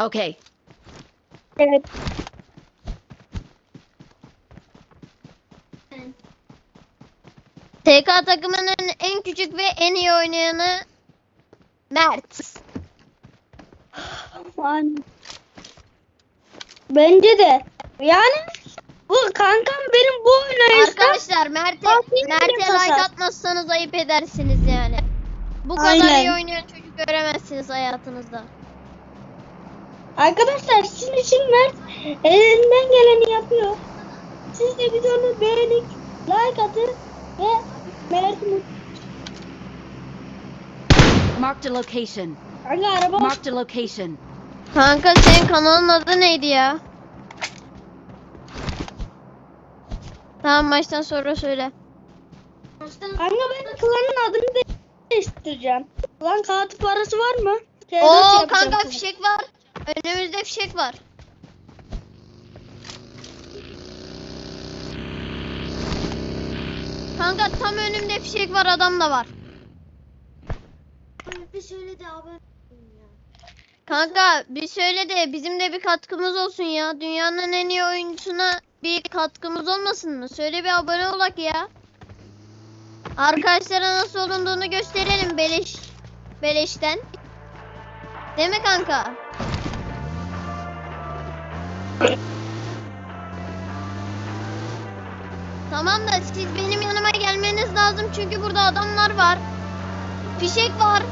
Okay. Evet. TK takımının en küçük ve en iyi oynayanı Mert. Yani. Bence de. Yani bu kankam benim bu oynayışta Arkadaşlar Mert'e Mert'e like atmazsanız ayıp edersiniz yani. Bu kadar Aynen. iyi oynayan çocuk göremezsiniz hayatınızda. Arkadaşlar sizin için Mert elinden geleni yapıyor. Siz de videonu beğenip like atın ve mutlu. Marked a location. Kanka araba Marked a location. Kanka senin kanalın adı neydi ya? Tamam maçtan sonra söyle. Kanka ben klanın adını de- değiştireceğim. Klan kağıtı parası var mı? T4 Oo kanka fişek var. Önümüzde fişek var. Kanka tam önümde fişek var adam da var. Bir söyle de abi. Kanka bir söyle de bizim de bir katkımız olsun ya. Dünyanın en iyi oyuncusuna bir katkımız olmasın mı? Söyle bir abone olak ya. Arkadaşlara nasıl olunduğunu gösterelim beleş beleşten. Değil mi kanka? Tamam da siz benim yanıma gelmeniz lazım çünkü burada adamlar var. Fişek var.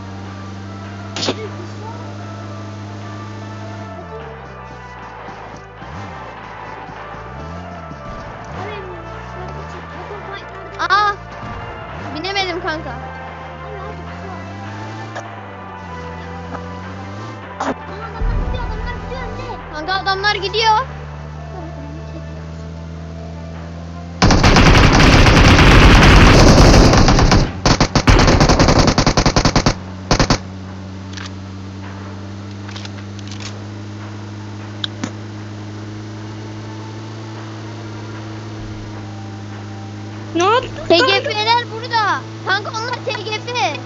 Kanka adamlar gidiyor. Ne yaptın? TGF'ler burada. Kanka onlar TGF.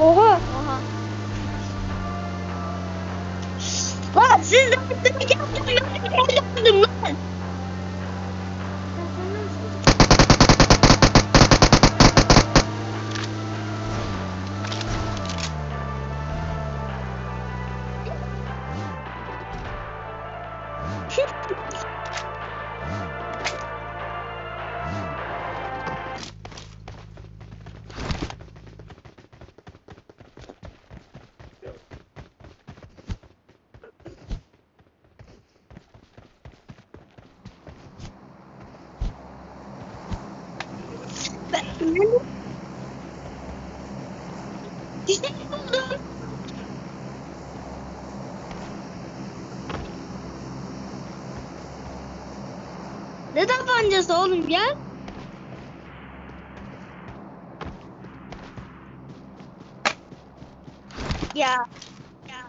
Oha. Oha. Lan siz de Ne tabancası oğlum ya? Ya. Ya.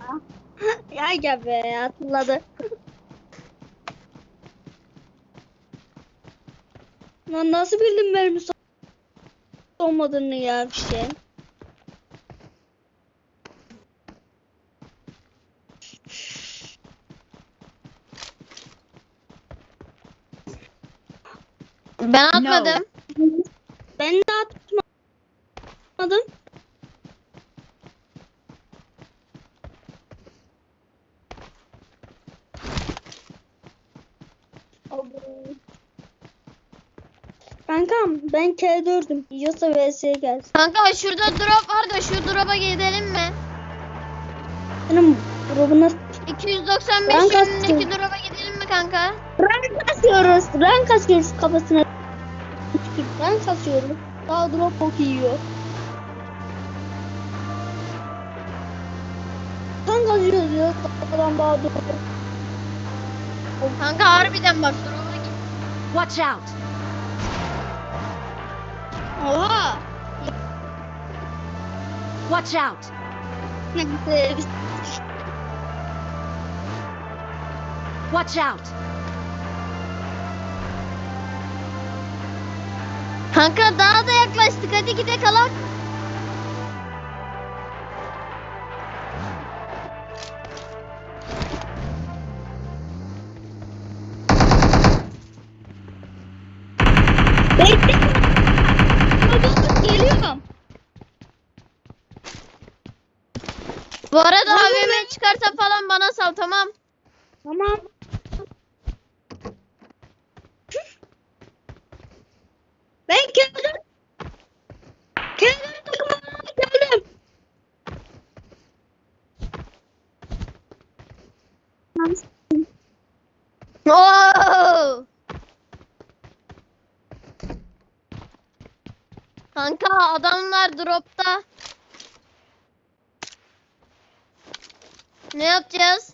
Ya ya be hatırladı. Lan nasıl bildin benim olmadığını ya bir şey. Ben atmadım. Ben de atmadım. Kankam ben K4'üm. Yiyorsa vs gelsin. Kanka şurada drop var da şu drop'a gidelim mi? Senin grubuna 295 Ben yönündeki kastım. drop'a gidelim mi kanka? rank kasıyoruz. Rank kasıyoruz kafasına. Rank kasıyoruz. Daha drop ok yiyor. Rank kasıyoruz ya. Kafadan daha drop. Kanka harbiden bak drop'a git. Watch out. Oha. Watch out. Watch out. Kanka daha da yaklaştık. Hadi gide kalak. Bekle. Geliyorum. Bu arada AVM çıkarsa falan bana sal tamam. Tamam. Kanka adamlar dropta. Ne yapacağız?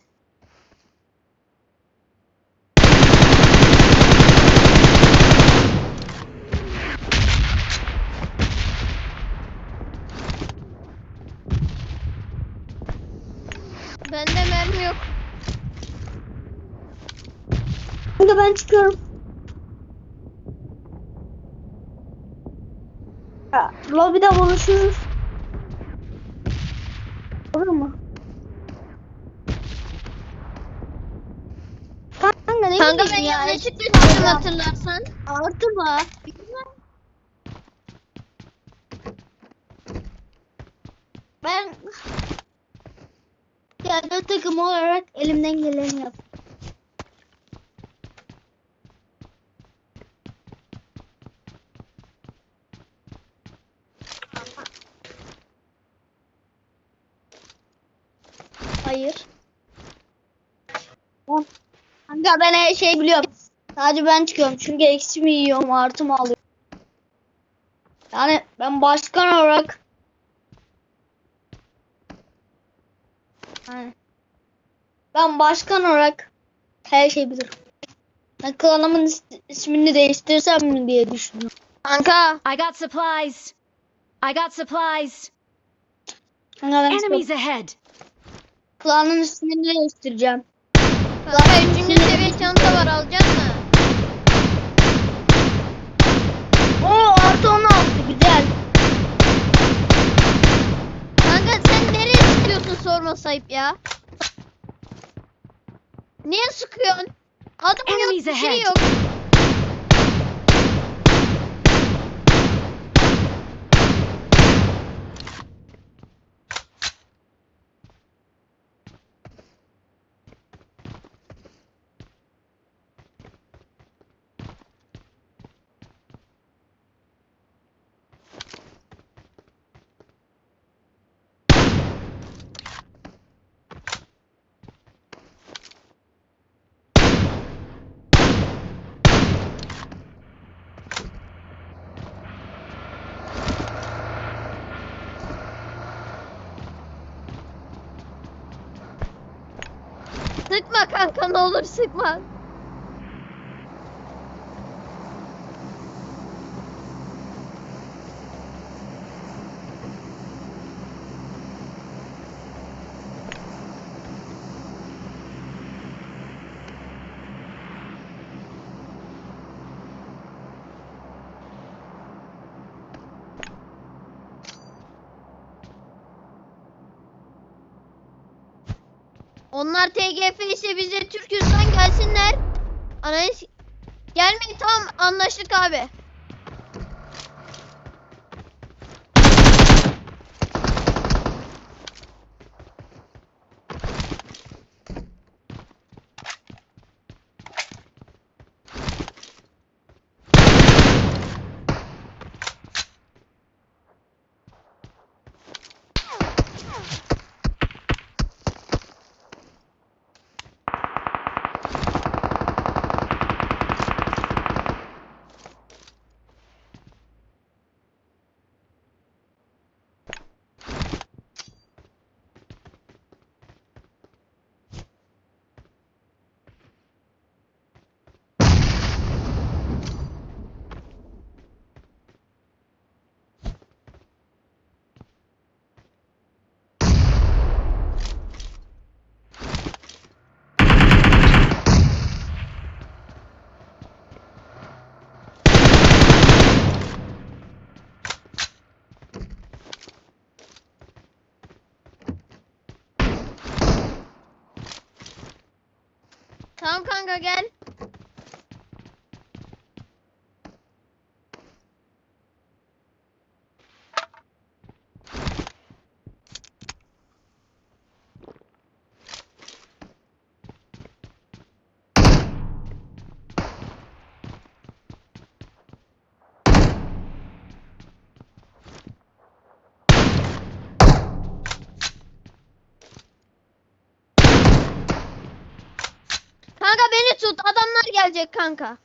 Bende mermi yok. Kanka ben çıkıyorum. Ya, lobide konuşuruz. Olur mu? Kanka ne Kanka ben ya. yanlışlıkla çıktım hatırlarsan. Artırma. Ben kendi takım olarak elimden geleni yap. Hayır. Kanka ben her şey biliyorum. Sadece ben çıkıyorum çünkü eksi mi yiyorum artı mı alıyorum. Yani ben başkan olarak Yani ben başkan olarak her şeyi bilirim. Ben klanımın is- ismini değiştirsem mi diye düşünüyorum. Kanka I got supplies. I got supplies. Enemies ahead. Klanın ismini değiştireceğim. Kanka üçüncü seviye çanta var alacak mı? Oo artı 16 güzel. Kanka sen nereye sıkıyorsun sorma sayıp ya. Niye sıkıyorsun? Adam yok bir şey ahead. yok. Sıkma kanka ne olur sıkma. Onlar TGF ise bize Türkistan gelsinler. Analiz gelmeyin tamam anlaştık abi. Tamam Mesut adamlar gelecek. Kanka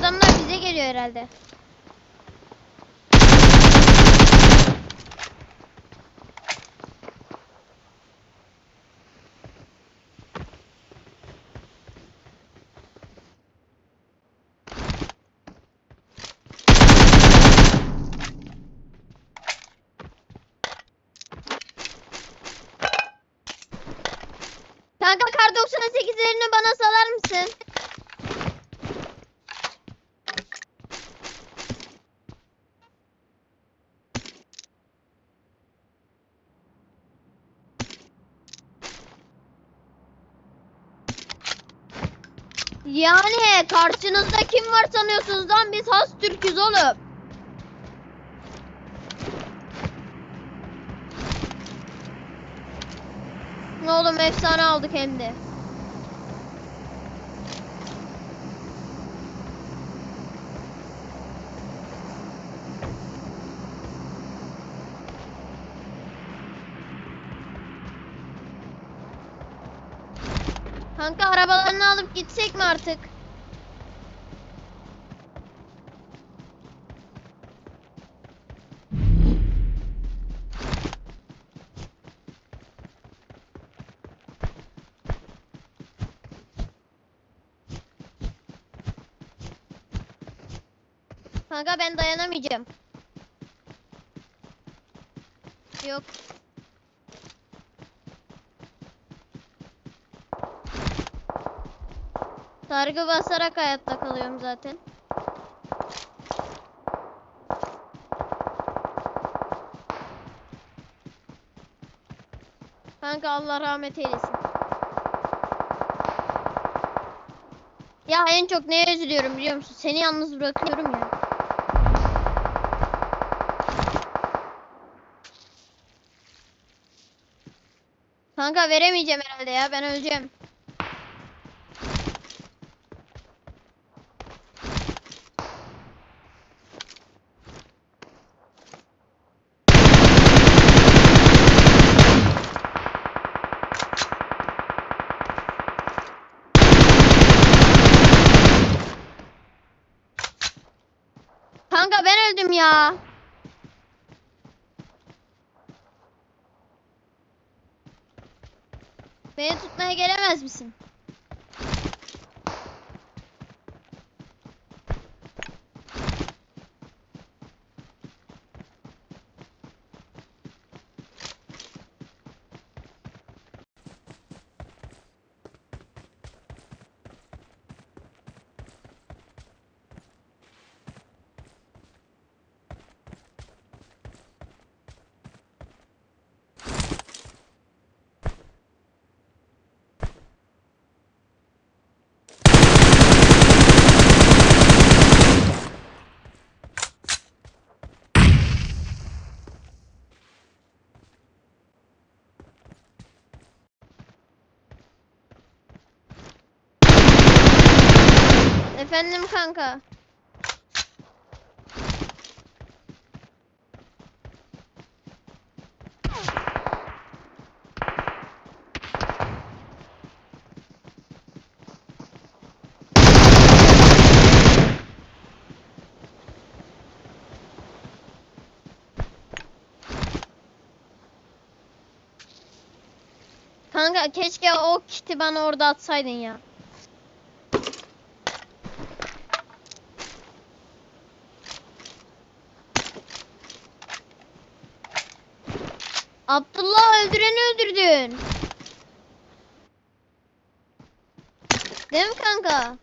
adamlar bize geliyor herhalde. Kanka kar 98'lerini bana salar mısın? Yani karşınızda kim var sanıyorsunuz lan biz has Türk'üz oğlum. Oğlum efsane aldık hem de. Kanka arabalarını alıp gitsek mi artık? Kanka ben dayanamayacağım. Yok. Sargı basarak hayatta kalıyorum zaten. Kanka Allah rahmet eylesin. Ya en çok neye üzülüyorum biliyor musun? Seni yalnız bırakıyorum ya. Kanka veremeyeceğim herhalde ya ben öleceğim. восемь. Efendim kanka. Kanka keşke o kiti bana orada atsaydın ya. Abdullah öldüreni öldürdün. Değil mi kanka?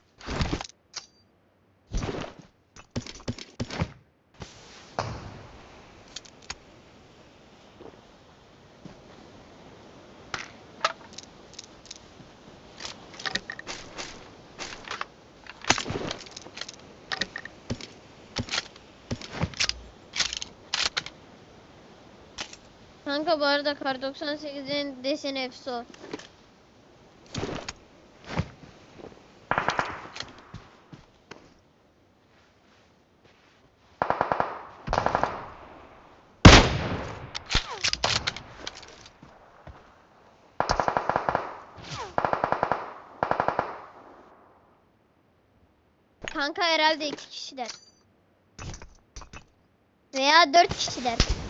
Kanka bu arada Kar 98'in deseni efso. Kanka herhalde iki kişiler. Veya dört kişiler.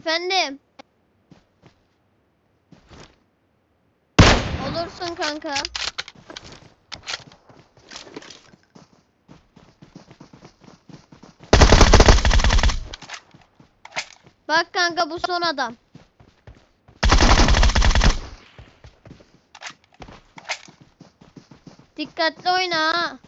Efendim. Olursun kanka. Bak kanka bu son adam. Dikkatli oyna ha.